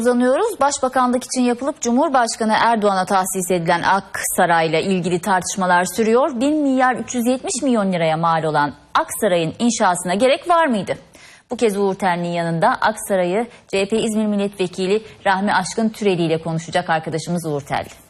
uzanıyoruz. Başbakanlık için yapılıp Cumhurbaşkanı Erdoğan'a tahsis edilen Aksaray'la ilgili tartışmalar sürüyor. 1 milyar 370 milyon liraya mal olan Aksaray'ın inşasına gerek var mıydı? Bu kez Uğur Tenli'nin yanında Aksaray'ı CHP İzmir Milletvekili Rahmi Aşkın Türeli ile konuşacak arkadaşımız Uğur Telli.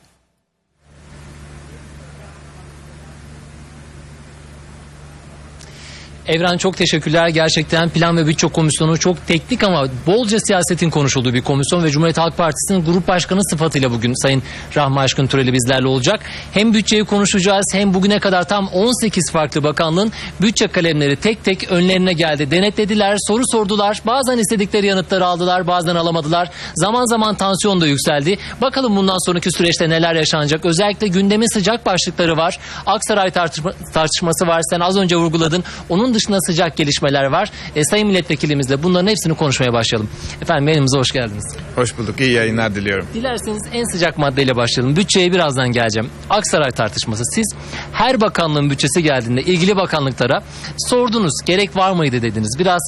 Evren çok teşekkürler. Gerçekten Plan ve Bütçe Komisyonu çok teknik ama bolca siyasetin konuşulduğu bir komisyon ve Cumhuriyet Halk Partisi'nin grup başkanı sıfatıyla bugün Sayın Rahmi Aşkın Türeli bizlerle olacak. Hem bütçeyi konuşacağız hem bugüne kadar tam 18 farklı bakanlığın bütçe kalemleri tek tek önlerine geldi. Denetlediler, soru sordular. Bazen istedikleri yanıtları aldılar, bazen alamadılar. Zaman zaman tansiyon da yükseldi. Bakalım bundan sonraki süreçte neler yaşanacak. Özellikle gündemin sıcak başlıkları var. Aksaray tartışma, tartışması var. Sen az önce vurguladın. Onun sıcak gelişmeler var. E, Sayın Milletvekilimizle bunların hepsini konuşmaya başlayalım. Efendim yayınımıza hoş geldiniz. Hoş bulduk. İyi yayınlar diliyorum. Dilerseniz en sıcak maddeyle başlayalım. Bütçeye birazdan geleceğim. Aksaray tartışması. Siz her bakanlığın bütçesi geldiğinde ilgili bakanlıklara sordunuz. Gerek var mıydı dediniz. Biraz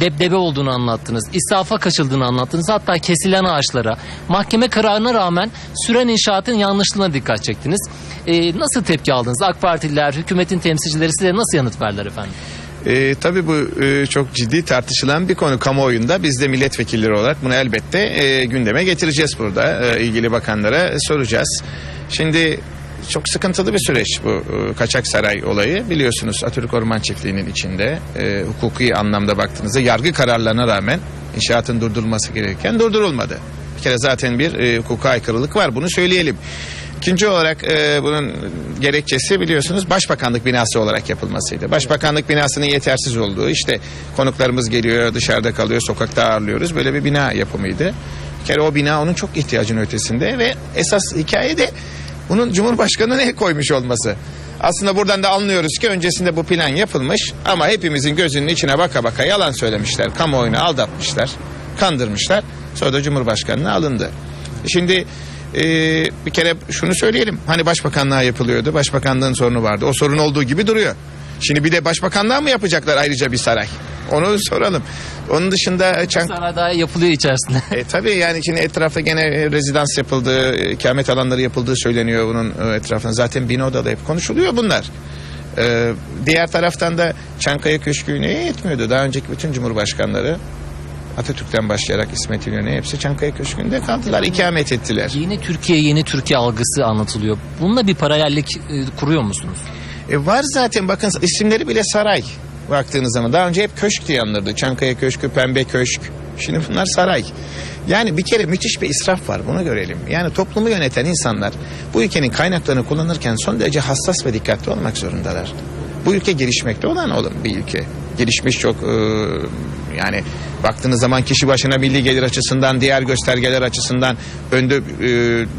debdebe olduğunu anlattınız. İsrafa kaçıldığını anlattınız. Hatta kesilen ağaçlara, mahkeme kararına rağmen süren inşaatın yanlışlığına dikkat çektiniz. E, nasıl tepki aldınız? AK Partililer, hükümetin temsilcileri size nasıl yanıt verdiler efendim? Ee, tabii bu e, çok ciddi tartışılan bir konu kamuoyunda. Biz de milletvekilleri olarak bunu elbette e, gündeme getireceğiz burada. E, ilgili bakanlara soracağız. Şimdi çok sıkıntılı bir süreç bu e, Kaçak Saray olayı. Biliyorsunuz Atatürk Orman Çiftliği'nin içinde e, hukuki anlamda baktığınızda yargı kararlarına rağmen inşaatın durdurulması gerekirken durdurulmadı. Bir kere zaten bir e, hukuka aykırılık var bunu söyleyelim. İkinci olarak e, bunun gerekçesi biliyorsunuz başbakanlık binası olarak yapılmasıydı. Başbakanlık binasının yetersiz olduğu işte konuklarımız geliyor dışarıda kalıyor sokakta ağırlıyoruz böyle bir bina yapımıydı. Bir kere o bina onun çok ihtiyacının ötesinde ve esas hikaye de bunun Cumhurbaşkanı'nın el koymuş olması. Aslında buradan da anlıyoruz ki öncesinde bu plan yapılmış ama hepimizin gözünün içine baka baka yalan söylemişler. Kamuoyunu aldatmışlar, kandırmışlar. Sonra da Cumhurbaşkanı'na alındı. Şimdi e, bir kere şunu söyleyelim. Hani başbakanlığa yapılıyordu. Başbakanlığın sorunu vardı. O sorun olduğu gibi duruyor. Şimdi bir de başbakanlığa mı yapacaklar ayrıca bir saray? Onu soralım. Onun dışında Çank... Saray daha yapılıyor içerisinde. E, tabii yani şimdi etrafta gene e, rezidans yapıldığı, e, ikamet alanları yapıldığı söyleniyor bunun e, etrafında. Zaten Bino'da da hep konuşuluyor bunlar. E, diğer taraftan da Çankaya Köşkü neye yetmiyordu? Daha önceki bütün cumhurbaşkanları Atatürk'ten başlayarak İsmet İnönü hepsi Çankaya Köşkü'nde kaldılar, ikamet ettiler. Yeni Türkiye, yeni Türkiye algısı anlatılıyor. Bununla bir paralellik e, kuruyor musunuz? E, var zaten bakın isimleri bile saray baktığınız zaman. Daha önce hep köşk diye anılırdı. Çankaya Köşkü, Pembe Köşk. Şimdi bunlar saray. Yani bir kere müthiş bir israf var bunu görelim. Yani toplumu yöneten insanlar bu ülkenin kaynaklarını kullanırken son derece hassas ve dikkatli olmak zorundalar. Bu ülke gelişmekte olan oğlum bir ülke. Gelişmiş çok e, yani baktığınız zaman kişi başına milli gelir açısından diğer göstergeler açısından önde e,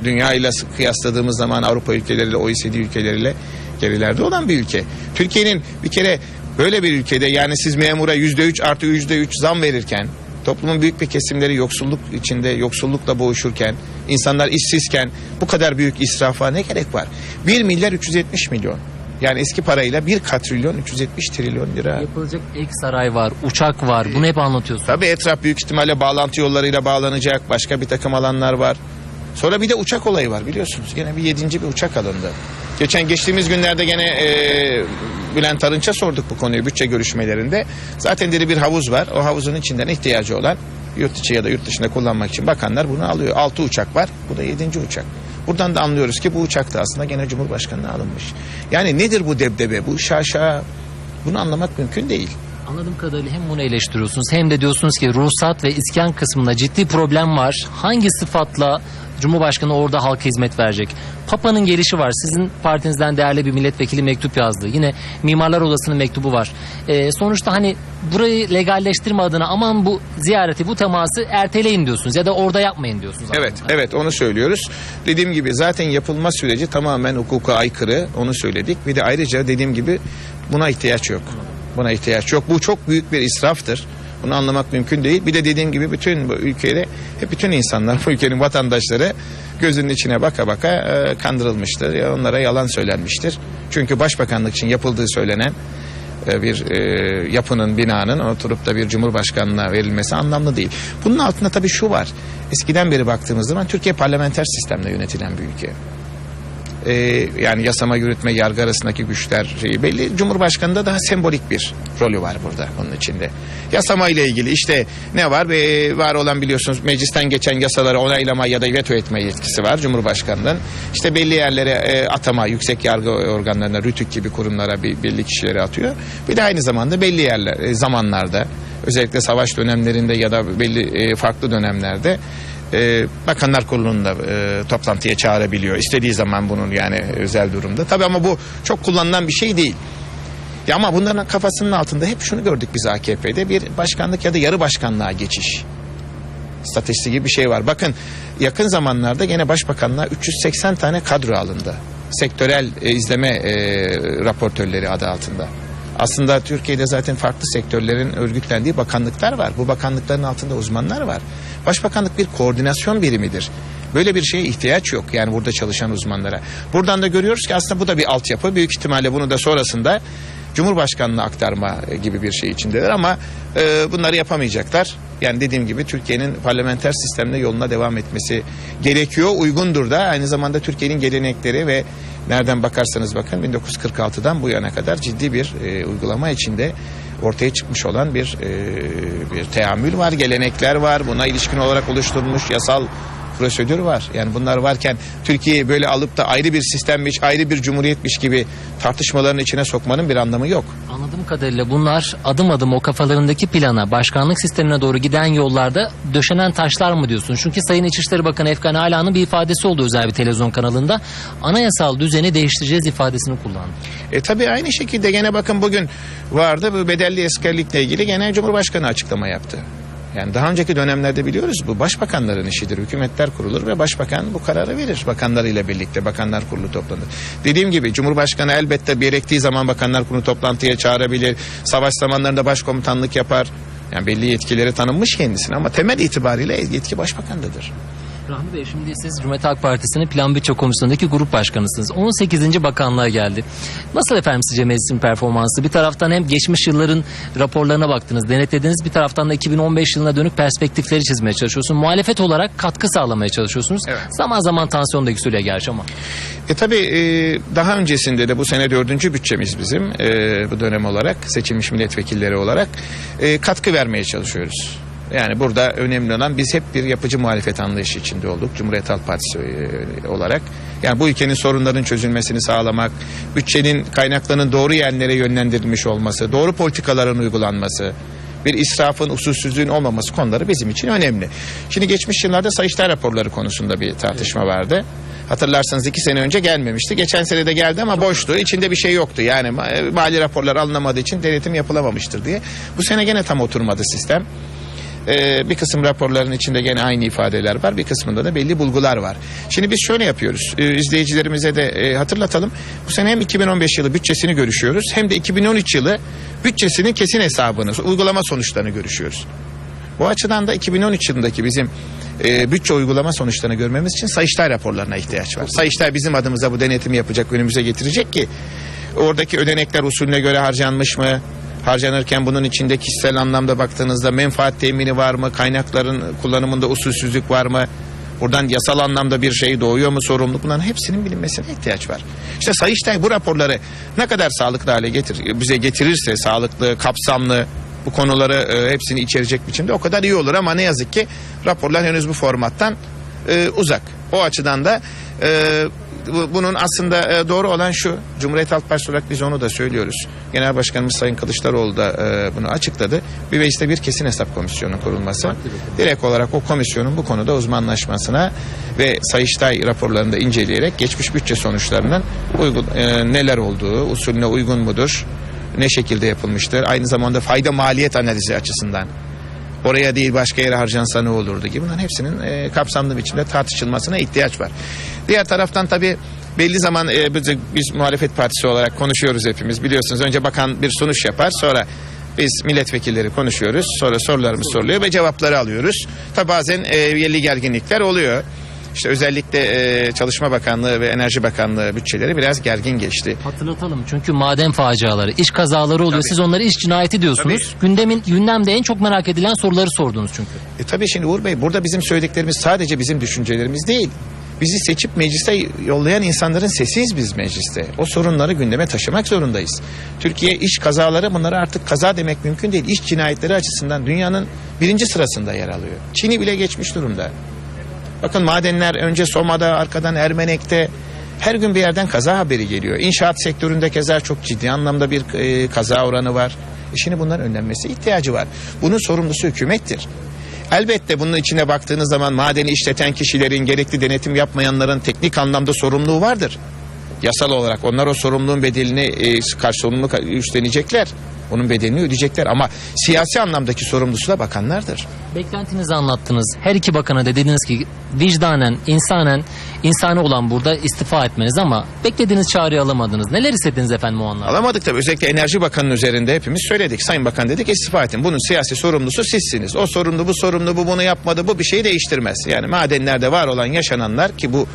dünya ile kıyasladığımız zaman Avrupa ülkeleriyle OECD ülkeleriyle gerilerde olan bir ülke. Türkiye'nin bir kere böyle bir ülkede yani siz memura yüzde üç artı yüzde üç zam verirken toplumun büyük bir kesimleri yoksulluk içinde yoksullukla boğuşurken insanlar işsizken bu kadar büyük israfa ne gerek var? 1 milyar 370 milyon. Yani eski parayla 1 katrilyon 370 trilyon lira. Yapılacak ek saray var, uçak var. Bunu hep anlatıyorsun. Tabii etraf büyük ihtimalle bağlantı yollarıyla bağlanacak. Başka bir takım alanlar var. Sonra bir de uçak olayı var biliyorsunuz. Gene bir yedinci bir uçak alındı. Geçen geçtiğimiz günlerde gene e, Bülent Arınç'a sorduk bu konuyu bütçe görüşmelerinde. Zaten dedi bir havuz var. O havuzun içinden ihtiyacı olan yurt içi ya da yurt dışında kullanmak için bakanlar bunu alıyor. Altı uçak var. Bu da yedinci uçak. Buradan da anlıyoruz ki bu uçak da aslında gene Cumhurbaşkanı'na alınmış. Yani nedir bu debdebe, bu şaşa? Bunu anlamak mümkün değil. Anladığım kadarıyla hem bunu eleştiriyorsunuz hem de diyorsunuz ki ruhsat ve iskan kısmında ciddi problem var. Hangi sıfatla Cumhurbaşkanı orada halka hizmet verecek? Papa'nın gelişi var. Sizin partinizden değerli bir milletvekili mektup yazdı. Yine Mimarlar Odası'nın mektubu var. Ee, sonuçta hani burayı legalleştirme adına aman bu ziyareti, bu teması erteleyin diyorsunuz ya da orada yapmayın diyorsunuz. Evet, evet onu söylüyoruz. Dediğim gibi zaten yapılma süreci tamamen hukuka aykırı. Onu söyledik. Bir de ayrıca dediğim gibi buna ihtiyaç yok. Buna ihtiyaç yok. Bu çok büyük bir israftır. Bunu anlamak mümkün değil. Bir de dediğim gibi bütün bu ülkede hep bütün insanlar, bu ülkenin vatandaşları gözünün içine baka baka e, kandırılmıştır. Ya onlara yalan söylenmiştir. Çünkü başbakanlık için yapıldığı söylenen e, bir e, yapının, binanın oturup da bir cumhurbaşkanına verilmesi anlamlı değil. Bunun altında tabii şu var. Eskiden beri baktığımız zaman Türkiye parlamenter sistemle yönetilen bir ülke. E, yani yasama, yürütme, yargı arasındaki güçler şeyi belli. Cumhurbaşkanında daha sembolik bir rolü var burada onun içinde. Yasama ile ilgili işte ne var? E, var olan biliyorsunuz meclisten geçen yasaları onaylama ya da veto etme yetkisi var Cumhurbaşkanının. İşte belli yerlere e, atama, yüksek yargı organlarına, rütük gibi kurumlara bir, belli kişileri atıyor. Bir de aynı zamanda belli yerler, e, zamanlarda özellikle savaş dönemlerinde ya da belli e, farklı dönemlerde e, Bakanlar Kurulu'nu da e, toplantıya çağırabiliyor. İstediği zaman bunun yani özel durumda. Tabii ama bu çok kullanılan bir şey değil. Ya ama bunların kafasının altında hep şunu gördük biz AKP'de bir başkanlık ya da yarı başkanlığa geçiş stratejisi gibi bir şey var. Bakın yakın zamanlarda gene başbakanlığa 380 tane kadro alındı. Sektörel e, izleme e, raportörleri adı altında. Aslında Türkiye'de zaten farklı sektörlerin örgütlendiği bakanlıklar var. Bu bakanlıkların altında uzmanlar var. Başbakanlık bir koordinasyon birimidir. Böyle bir şeye ihtiyaç yok yani burada çalışan uzmanlara. Buradan da görüyoruz ki aslında bu da bir altyapı. Büyük ihtimalle bunu da sonrasında Cumhurbaşkanlığı aktarma gibi bir şey içindeler ama e, bunları yapamayacaklar. Yani dediğim gibi Türkiye'nin parlamenter sistemle yoluna devam etmesi gerekiyor. Uygundur da aynı zamanda Türkiye'nin gelenekleri ve nereden bakarsanız bakın 1946'dan bu yana kadar ciddi bir e, uygulama içinde ortaya çıkmış olan bir e, bir teamül var, gelenekler var. Buna ilişkin olarak oluşturulmuş yasal prosedür var. Yani bunlar varken Türkiye'yi böyle alıp da ayrı bir sistemmiş, ayrı bir cumhuriyetmiş gibi tartışmaların içine sokmanın bir anlamı yok. Anladığım kadarıyla bunlar adım adım o kafalarındaki plana, başkanlık sistemine doğru giden yollarda döşenen taşlar mı diyorsun? Çünkü Sayın İçişleri Bakanı Efkan Ala'nın bir ifadesi oldu özel bir televizyon kanalında. Anayasal düzeni değiştireceğiz ifadesini kullandı. E tabii aynı şekilde gene bakın bugün vardı bu bedelli askerlikle ilgili gene Cumhurbaşkanı açıklama yaptı. Yani daha önceki dönemlerde biliyoruz bu başbakanların işidir. Hükümetler kurulur ve başbakan bu kararı verir. Bakanlarıyla birlikte bakanlar kurulu toplanır. Dediğim gibi Cumhurbaşkanı elbette gerektiği zaman bakanlar kurulu toplantıya çağırabilir. Savaş zamanlarında başkomutanlık yapar. Yani belli yetkileri tanınmış kendisine ama temel itibariyle yetki başbakandadır. Rahmi Bey şimdi siz Cumhuriyet Halk Partisi'nin Plan Bütçe Komisyonu'ndaki grup başkanısınız. 18. bakanlığa geldi. Nasıl efendim sizce meclisin performansı? Bir taraftan hem geçmiş yılların raporlarına baktınız, denetlediniz. Bir taraftan da 2015 yılına dönük perspektifleri çizmeye çalışıyorsunuz. Muhalefet olarak katkı sağlamaya çalışıyorsunuz. Evet. Zaman zaman tansiyon da yükseliyor gerçi ama. E tabii e, daha öncesinde de bu sene dördüncü bütçemiz bizim e, bu dönem olarak seçilmiş milletvekilleri olarak e, katkı vermeye çalışıyoruz. Yani burada önemli olan biz hep bir yapıcı muhalefet anlayışı içinde olduk Cumhuriyet Halk Partisi e, olarak. Yani bu ülkenin sorunların çözülmesini sağlamak, bütçenin kaynaklarının doğru yerlere yönlendirilmiş olması, doğru politikaların uygulanması, bir israfın, usulsüzlüğün olmaması konuları bizim için önemli. Şimdi geçmiş yıllarda Sayıştay raporları konusunda bir tartışma vardı. Hatırlarsanız iki sene önce gelmemişti. Geçen sene de geldi ama boştu. İçinde bir şey yoktu. Yani ma- mali raporlar alınamadığı için denetim yapılamamıştır diye. Bu sene gene tam oturmadı sistem. Ee, bir kısım raporların içinde gene aynı ifadeler var. Bir kısmında da belli bulgular var. Şimdi biz şöyle yapıyoruz. Ee, izleyicilerimize de e, hatırlatalım. Bu sene hem 2015 yılı bütçesini görüşüyoruz hem de 2013 yılı bütçesinin kesin hesabını, uygulama sonuçlarını görüşüyoruz. Bu açıdan da 2013 yılındaki bizim e, bütçe uygulama sonuçlarını görmemiz için Sayıştay raporlarına ihtiyaç var. Sayıştay bizim adımıza bu denetimi yapacak, önümüze getirecek ki oradaki ödenekler usulüne göre harcanmış mı? Harcanırken bunun içinde kişisel anlamda baktığınızda menfaat temini var mı? Kaynakların kullanımında usulsüzlük var mı? Buradan yasal anlamda bir şey doğuyor mu sorumluluk? Bunların hepsinin bilinmesine ihtiyaç var. İşte Sayıştay bu raporları ne kadar sağlıklı hale getir, bize getirirse sağlıklı, kapsamlı bu konuları e, hepsini içerecek biçimde o kadar iyi olur ama ne yazık ki raporlar henüz bu formattan e, uzak. O açıdan da e, bunun aslında e, doğru olan şu. Cumhuriyet Halk Partisi olarak biz onu da söylüyoruz. Genel Başkanımız Sayın Kılıçdaroğlu da e, bunu açıkladı. Bir mecliste bir kesin hesap komisyonu kurulması. Direkt olarak o komisyonun bu konuda uzmanlaşmasına ve Sayıştay raporlarını da inceleyerek geçmiş bütçe sonuçlarının uygun, e, neler olduğu, usulüne uygun mudur, ne şekilde yapılmıştır. Aynı zamanda fayda maliyet analizi açısından oraya değil başka yere harcansa ne olurdu gibi bunların hepsinin e, kapsamlı biçimde tartışılmasına ihtiyaç var. Diğer taraftan tabii belli zaman e, biz, biz muhalefet partisi olarak konuşuyoruz hepimiz biliyorsunuz önce bakan bir sunuş yapar sonra biz milletvekilleri konuşuyoruz sonra sorularımız soruluyor ve cevapları alıyoruz. Tabi bazen e, yerli gerginlikler oluyor. İşte özellikle e, Çalışma Bakanlığı ve Enerji Bakanlığı bütçeleri biraz gergin geçti. Hatırlatalım çünkü maden faciaları, iş kazaları oluyor. Tabii. Siz onları iş cinayeti diyorsunuz. Gündemin gündemde en çok merak edilen soruları sordunuz çünkü. E tabii şimdi Uğur Bey burada bizim söylediklerimiz sadece bizim düşüncelerimiz değil. Bizi seçip meclise yollayan insanların sesiyiz biz mecliste. O sorunları gündeme taşımak zorundayız. Türkiye iş kazaları bunları artık kaza demek mümkün değil. İş cinayetleri açısından dünyanın birinci sırasında yer alıyor. Çin'i bile geçmiş durumda. Bakın madenler önce Soma'da arkadan Ermenek'te her gün bir yerden kaza haberi geliyor. İnşaat sektöründe keza çok ciddi anlamda bir e, kaza oranı var. E şimdi bunların önlenmesi ihtiyacı var. Bunun sorumlusu hükümettir. Elbette bunun içine baktığınız zaman madeni işleten kişilerin gerekli denetim yapmayanların teknik anlamda sorumluluğu vardır. Yasal olarak onlar o sorumluluğun bedelini e, karşı üstlenecekler. Onun bedelini ödeyecekler ama siyasi anlamdaki sorumlusu da bakanlardır. Beklentinizi anlattınız. Her iki bakana da dediniz ki vicdanen, insanen, insani olan burada istifa etmeniz ama beklediğiniz çağrıyı alamadınız. Neler hissettiniz efendim o anlamda? Alamadık tabii. Özellikle Enerji Bakanı'nın üzerinde hepimiz söyledik. Sayın Bakan dedik istifa edin. Bunun siyasi sorumlusu sizsiniz. O sorumlu, bu sorumlu, bu bunu yapmadı. Bu bir şeyi değiştirmez. Yani madenlerde var olan yaşananlar ki bu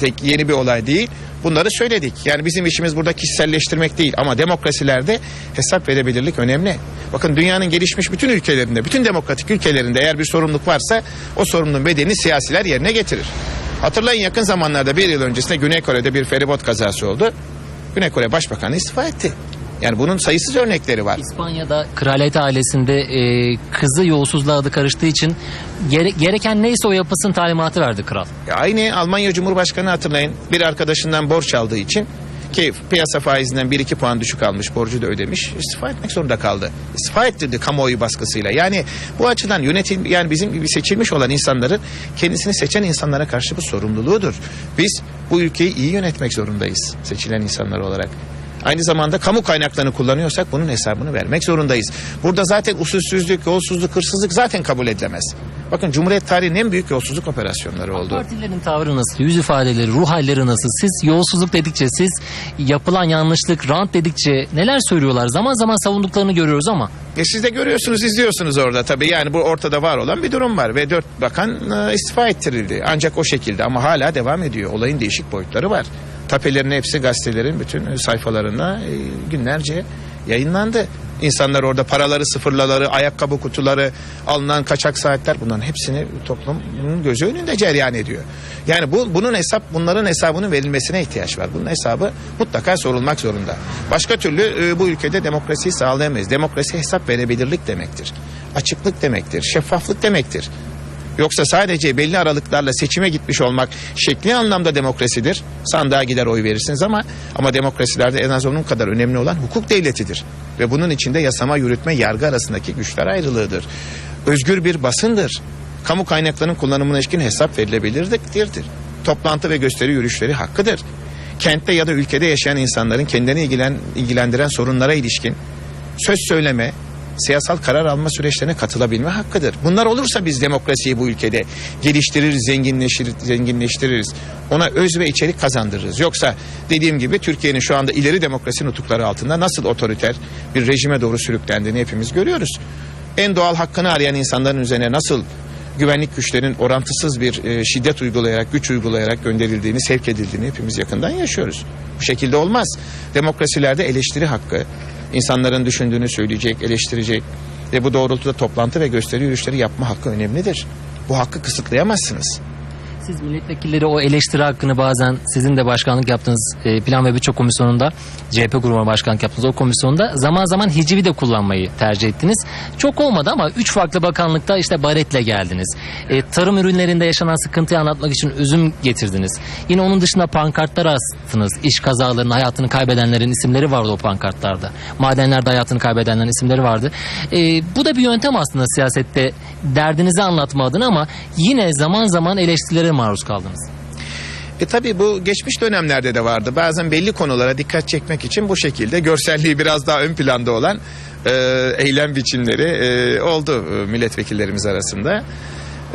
tek yeni bir olay değil. Bunları söyledik. Yani bizim işimiz burada kişiselleştirmek değil ama demokrasilerde hesap verebilirlik önemli. Bakın dünyanın gelişmiş bütün ülkelerinde, bütün demokratik ülkelerinde eğer bir sorumluluk varsa o sorumluluğun bedelini siyasiler yerine getirir. Hatırlayın yakın zamanlarda bir yıl öncesinde Güney Kore'de bir feribot kazası oldu. Güney Kore Başbakanı istifa etti. Yani bunun sayısız örnekleri var. İspanya'da kraliyet ailesinde e, kızı yolsuzluğa adı karıştığı için gere- gereken neyse o yapısın talimatı verdi kral. Ya Aynı Almanya Cumhurbaşkanı hatırlayın. Bir arkadaşından borç aldığı için ki piyasa faizinden 1-2 puan düşük almış borcu da ödemiş istifa etmek zorunda kaldı. İstifa ettirdi kamuoyu baskısıyla. Yani bu açıdan yönetim yani bizim gibi seçilmiş olan insanların kendisini seçen insanlara karşı bu sorumluluğudur. Biz bu ülkeyi iyi yönetmek zorundayız seçilen insanlar olarak. Aynı zamanda kamu kaynaklarını kullanıyorsak bunun hesabını vermek zorundayız. Burada zaten usulsüzlük, yolsuzluk, hırsızlık zaten kabul edilemez. Bakın Cumhuriyet tarihinin en büyük yolsuzluk operasyonları oldu. Partilerin tavrı nasıl? Yüz ifadeleri, ruh halleri nasıl? Siz yolsuzluk dedikçe, siz yapılan yanlışlık, rant dedikçe neler söylüyorlar? Zaman zaman savunduklarını görüyoruz ama E siz de görüyorsunuz, izliyorsunuz orada tabii. Yani bu ortada var olan bir durum var ve dört bakan e, istifa ettirildi. Ancak o şekilde ama hala devam ediyor. Olayın değişik boyutları var. Tapelerin hepsi gazetelerin bütün sayfalarında e, günlerce yayınlandı. İnsanlar orada paraları sıfırlaları, ayakkabı kutuları, alınan kaçak saatler bunların hepsini toplumun gözü önünde cereyan ediyor. Yani bu bunun hesap bunların hesabının verilmesine ihtiyaç var. Bunun hesabı mutlaka sorulmak zorunda. Başka türlü e, bu ülkede demokrasiyi sağlayamayız. Demokrasi hesap verebilirlik demektir. Açıklık demektir, şeffaflık demektir. Yoksa sadece belli aralıklarla seçime gitmiş olmak şekli anlamda demokrasidir. Sandığa gider oy verirsiniz ama ama demokrasilerde en az onun kadar önemli olan hukuk devletidir. Ve bunun içinde yasama, yürütme, yargı arasındaki güçler ayrılığıdır. Özgür bir basındır. Kamu kaynaklarının kullanımına ilişkin hesap verilebilirdir. Toplantı ve gösteri yürüyüşleri hakkıdır. Kentte ya da ülkede yaşayan insanların kendilerini ilgilen, ilgilendiren sorunlara ilişkin söz söyleme, siyasal karar alma süreçlerine katılabilme hakkıdır. Bunlar olursa biz demokrasiyi bu ülkede geliştiririz, zenginleştir, zenginleştiririz. Ona öz ve içerik kazandırırız. Yoksa dediğim gibi Türkiye'nin şu anda ileri demokrasi nutukları altında nasıl otoriter bir rejime doğru sürüklendiğini hepimiz görüyoruz. En doğal hakkını arayan insanların üzerine nasıl güvenlik güçlerin orantısız bir e, şiddet uygulayarak, güç uygulayarak gönderildiğini, sevk edildiğini hepimiz yakından yaşıyoruz. Bu şekilde olmaz. Demokrasilerde eleştiri hakkı, insanların düşündüğünü söyleyecek, eleştirecek ve bu doğrultuda toplantı ve gösteri yürüyüşleri yapma hakkı önemlidir. Bu hakkı kısıtlayamazsınız. Siz milletvekilleri o eleştiri hakkını bazen sizin de başkanlık yaptığınız e, Plan ve Bütçe Komisyonu'nda CHP grubuna başkanlık yaptığınız o komisyonda zaman zaman hicivi de kullanmayı tercih ettiniz. Çok olmadı ama üç farklı bakanlıkta işte baretle geldiniz. E, tarım ürünlerinde yaşanan sıkıntıyı anlatmak için üzüm getirdiniz. Yine onun dışında pankartlar astınız. İş kazalarının hayatını kaybedenlerin isimleri vardı o pankartlarda. Madenlerde hayatını kaybedenlerin isimleri vardı. E, bu da bir yöntem aslında siyasette derdinizi anlatma adına ama yine zaman zaman eleştirilere maruz kaldınız. E tabi bu geçmiş dönemlerde de vardı. Bazen belli konulara dikkat çekmek için bu şekilde görselliği biraz daha ön planda olan e, eylem biçimleri e, oldu e, milletvekillerimiz arasında.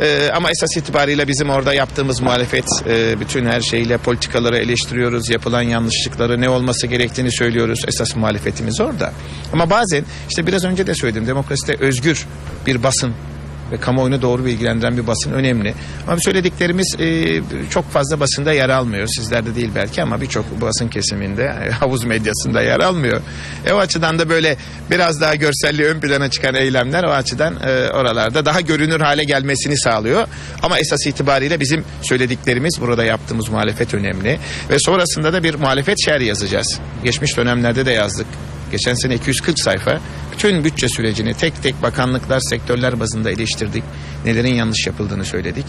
E, ama esas itibariyle bizim orada yaptığımız muhalefet e, bütün her şeyle politikaları eleştiriyoruz. Yapılan yanlışlıkları ne olması gerektiğini söylüyoruz. Esas muhalefetimiz orada. Ama bazen işte biraz önce de söyledim demokraside özgür bir basın ve kamuoyunu doğru bilgilendiren bir basın önemli. Ama söylediklerimiz e, çok fazla basında yer almıyor. Sizlerde değil belki ama birçok basın kesiminde, havuz medyasında yer almıyor. E, o açıdan da böyle biraz daha görselliği ön plana çıkan eylemler o açıdan e, oralarda daha görünür hale gelmesini sağlıyor. Ama esas itibariyle bizim söylediklerimiz burada yaptığımız muhalefet önemli. Ve sonrasında da bir muhalefet şerhi yazacağız. Geçmiş dönemlerde de yazdık. Geçen sene 240 sayfa bütün bütçe sürecini tek tek bakanlıklar, sektörler bazında eleştirdik. Nelerin yanlış yapıldığını söyledik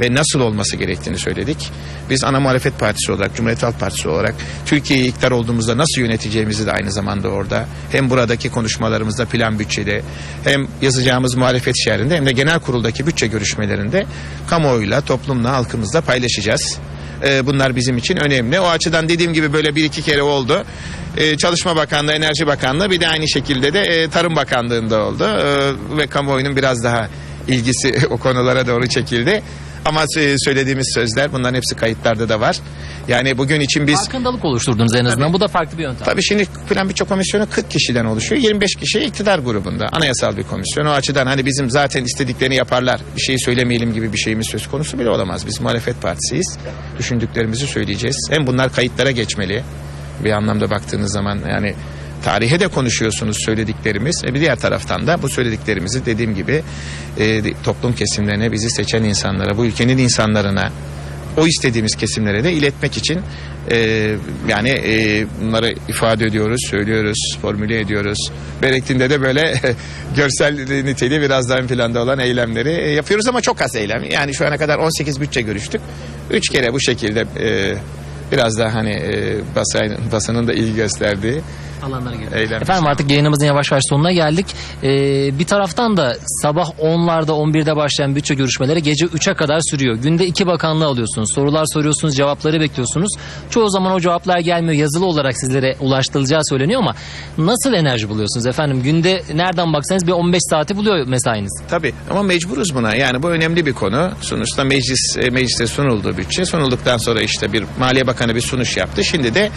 ve nasıl olması gerektiğini söyledik. Biz ana muhalefet partisi olarak, Cumhuriyet Halk Partisi olarak Türkiye'yi iktidar olduğumuzda nasıl yöneteceğimizi de aynı zamanda orada hem buradaki konuşmalarımızda plan bütçede hem yazacağımız muhalefet şehrinde hem de genel kuruldaki bütçe görüşmelerinde kamuoyuyla, toplumla, halkımızla paylaşacağız. Ee, Bunlar bizim için önemli. O açıdan dediğim gibi böyle bir iki kere oldu. Ee, Çalışma Bakanlığı, Enerji Bakanlığı bir de aynı şekilde de e, Tarım Bakanlığı'nda oldu. Ee, Ve kamuoyunun biraz daha ilgisi o konulara doğru çekildi. Ama e, söylediğimiz sözler bunların hepsi kayıtlarda da var. Yani bugün için biz Farkındalık oluşturdunuz en azından. Bu da farklı bir yöntem. Tabii şimdi plan bütçe komisyonu 40 kişiden oluşuyor. 25 kişi iktidar grubunda. Anayasal bir komisyon. O açıdan hani bizim zaten istediklerini yaparlar. Bir şeyi söylemeyelim gibi bir şeyimiz söz konusu bile olamaz. Biz muhalefet partisiyiz. Düşündüklerimizi söyleyeceğiz. Hem bunlar kayıtlara geçmeli. Bir anlamda baktığınız zaman yani tarihe de konuşuyorsunuz söylediklerimiz. E bir diğer taraftan da bu söylediklerimizi dediğim gibi e, toplum kesimlerine, bizi seçen insanlara, bu ülkenin insanlarına, o istediğimiz kesimlere de iletmek için e, yani e, bunları ifade ediyoruz, söylüyoruz, formüle ediyoruz. Gerektiğinde de böyle görsel niteliği biraz daha planda olan eylemleri e, yapıyoruz ama çok az eylem. Yani şu ana kadar 18 bütçe görüştük. 3 kere bu şekilde e, biraz daha hani e, basın, basının da ilgi gösterdiği alanlara girdik. Eylem. Efendim artık yayınımızın yavaş yavaş sonuna geldik. Ee, bir taraftan da sabah 10'larda 11'de başlayan bütçe görüşmeleri gece 3'e kadar sürüyor. Günde iki bakanlığı alıyorsunuz. Sorular soruyorsunuz, cevapları bekliyorsunuz. Çoğu zaman o cevaplar gelmiyor. Yazılı olarak sizlere ulaştırılacağı söyleniyor ama nasıl enerji buluyorsunuz efendim? Günde nereden baksanız bir 15 saati buluyor mesainiz. Tabii ama mecburuz buna. Yani bu önemli bir konu. Sonuçta meclis e, mecliste sunuldu bütçe. Sunulduktan sonra işte bir Maliye Bakanı bir sunuş yaptı. Şimdi de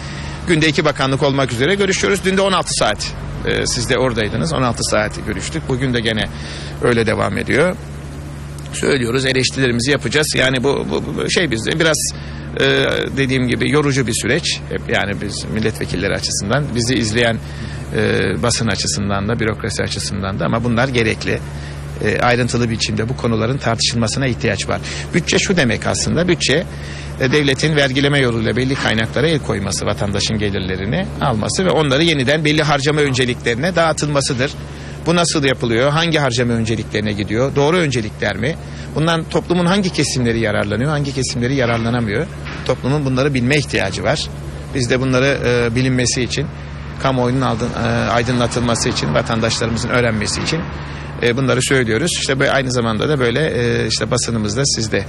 günde iki bakanlık olmak üzere görüşüyoruz. Dün de 16 saat. e, siz de oradaydınız. 16 saat görüştük. Bugün de gene öyle devam ediyor. Söylüyoruz, eleştirilerimizi yapacağız. Yani bu, bu, bu şey bizde biraz e, dediğim gibi yorucu bir süreç. Yani biz milletvekilleri açısından, bizi izleyen e, basın açısından da, bürokrasi açısından da ama bunlar gerekli. E, ayrıntılı biçimde bu konuların tartışılmasına ihtiyaç var. Bütçe şu demek aslında, bütçe devletin vergileme yoluyla belli kaynaklara el koyması, vatandaşın gelirlerini alması ve onları yeniden belli harcama önceliklerine dağıtılmasıdır. Bu nasıl yapılıyor? Hangi harcama önceliklerine gidiyor? Doğru öncelikler mi? Bundan toplumun hangi kesimleri yararlanıyor? Hangi kesimleri yararlanamıyor? Toplumun bunları bilme ihtiyacı var. Biz de bunları e, bilinmesi için, kamuoyunun aldın, e, aydınlatılması için, vatandaşlarımızın öğrenmesi için e, bunları söylüyoruz. İşte aynı zamanda da böyle e, işte basınımızda siz de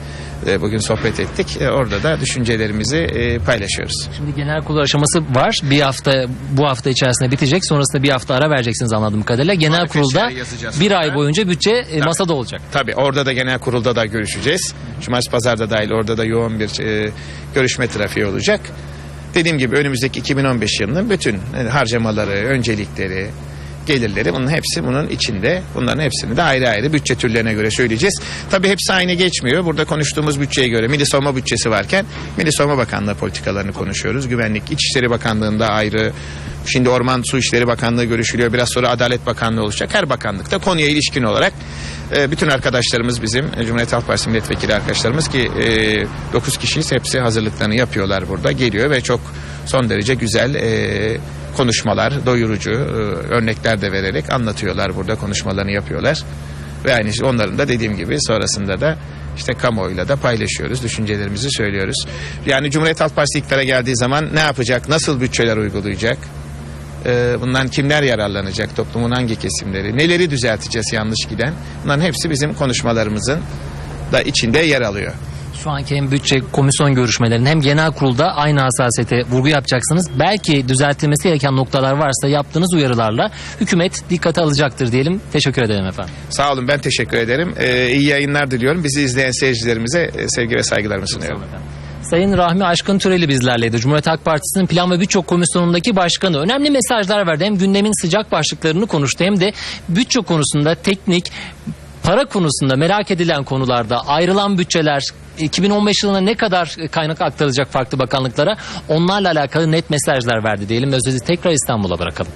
e, bugün sohbet ettik. Orada da düşüncelerimizi paylaşıyoruz. Şimdi genel kurul aşaması var. Bir hafta bu hafta içerisinde bitecek. Sonrasında bir hafta ara vereceksiniz anladığım kadarıyla. Genel Muhalefet kurulda bir sonra. ay boyunca bütçe e, masada olacak. Tabii orada da genel kurulda da görüşeceğiz. Cumartesi pazarda dahil orada da yoğun bir görüşme trafiği olacak. Dediğim gibi önümüzdeki 2015 yılının bütün e, harcamaları, öncelikleri, gelirleri bunun hepsi bunun içinde. Bunların hepsini de ayrı ayrı bütçe türlerine göre söyleyeceğiz. Tabii hepsi aynı geçmiyor. Burada konuştuğumuz bütçeye göre Milli Savunma bütçesi varken Milli Savunma Bakanlığı politikalarını konuşuyoruz. Güvenlik İçişleri Bakanlığı'nda ayrı. Şimdi Orman Su İşleri Bakanlığı görüşülüyor. Biraz sonra Adalet Bakanlığı olacak. Her bakanlıkta konuya ilişkin olarak e, bütün arkadaşlarımız bizim e, Cumhuriyet Halk Partisi milletvekili arkadaşlarımız ki 9 kişiyiz. Hepsi hazırlıklarını yapıyorlar burada. Geliyor ve çok son derece güzel e, konuşmalar, doyurucu e, örnekler de vererek anlatıyorlar burada konuşmalarını yapıyorlar. Ve aynı şey- onların da dediğim gibi sonrasında da işte kamuoyuyla da paylaşıyoruz, düşüncelerimizi söylüyoruz. Yani Cumhuriyet Halk Partisi iktidara geldiği zaman ne yapacak, nasıl bütçeler uygulayacak, e, bundan kimler yararlanacak, toplumun hangi kesimleri, neleri düzelteceğiz yanlış giden. Bunların hepsi bizim konuşmalarımızın da içinde yer alıyor. Şu anki hem bütçe komisyon görüşmelerinin hem genel kurulda aynı hassasiyete vurgu yapacaksınız. Belki düzeltilmesi gereken noktalar varsa yaptığınız uyarılarla hükümet dikkate alacaktır diyelim. Teşekkür ederim efendim. Sağ olun ben teşekkür ederim. E, iyi yayınlar diliyorum. Bizi izleyen seyircilerimize e, sevgi ve saygılarımı sunuyorum. Sayın Rahmi Aşkın Türeli bizlerleydi. Cumhuriyet Halk Partisi'nin Plan ve Bütçe Komisyonu'ndaki başkanı önemli mesajlar verdi. Hem gündemin sıcak başlıklarını konuştu hem de bütçe konusunda teknik para konusunda merak edilen konularda ayrılan bütçeler 2015 yılına ne kadar kaynak aktarılacak farklı bakanlıklara onlarla alakalı net mesajlar verdi diyelim ve tekrar İstanbul'a bırakalım.